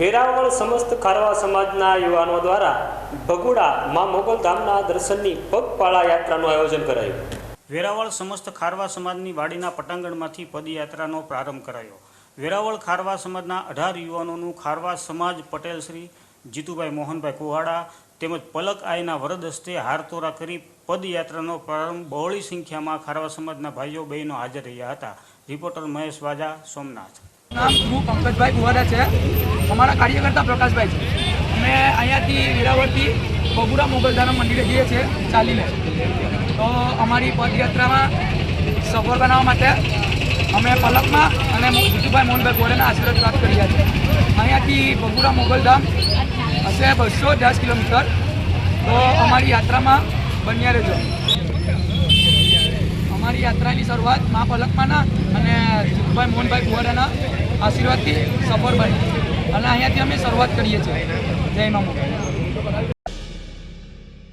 વેરાવળ સમસ્ત ખારવા સમાજના યુવાનો દ્વારા ભગુડા મા મોગલધામના દર્શનની પગપાળા યાત્રાનું આયોજન કરાયું. વેરાવળ સમસ્ત ખારવા સમાજની વાડીના પટાંગણમાંથી પદયાત્રાનો પ્રારંભ કરાયો. વેરાવળ ખારવા સમાજના અઢાર યુવાનોનું ખારવા સમાજ પટેલ શ્રી જીતુભાઈ મોહનભાઈ કુહાડા તેમજ પલક આયના વરદ હસ્તે હારતોરા કરી પદયાત્રાનો પ્રારંભ બહોળી સંખ્યામાં ખારવા સમાજના ભાઈઓ બહેનો હાજર રહ્યા હતા. રિપોર્ટર મહેશ વાજા, સોમનાથ. નામ હું પંકજભાઈ કુવાડા છે. અમારા કાર્યકર્તા પ્રકાશભાઈ છે. અમે અહીંયાથી વેરાવળથી બગુરા મોગલધારા મંદિરે જઈએ છીએ ચાલીને. તો અમારી પદયાત્રામાં સફળ બનાવવા માટે અમે પલકમાં અને જીતુભાઈ મોહનભાઈ ગોરેના આશીર્વાદ પ્રાપ્ત કર્યા છે અહીંયાથી બગુરા મોગલધામ હશે બસો દસ કિલોમીટર. તો અમારી યાત્રામાં બન્યા રહેજો. અમારી યાત્રાની શરૂઆત મા પલકમાના અને ભાઈ મોહનભાઈ કુવાડાના આશીર્વાદથી સફળ બની. અને અહીંયાથી અમે શરૂઆત કરીએ છીએ. જય મા મોગલ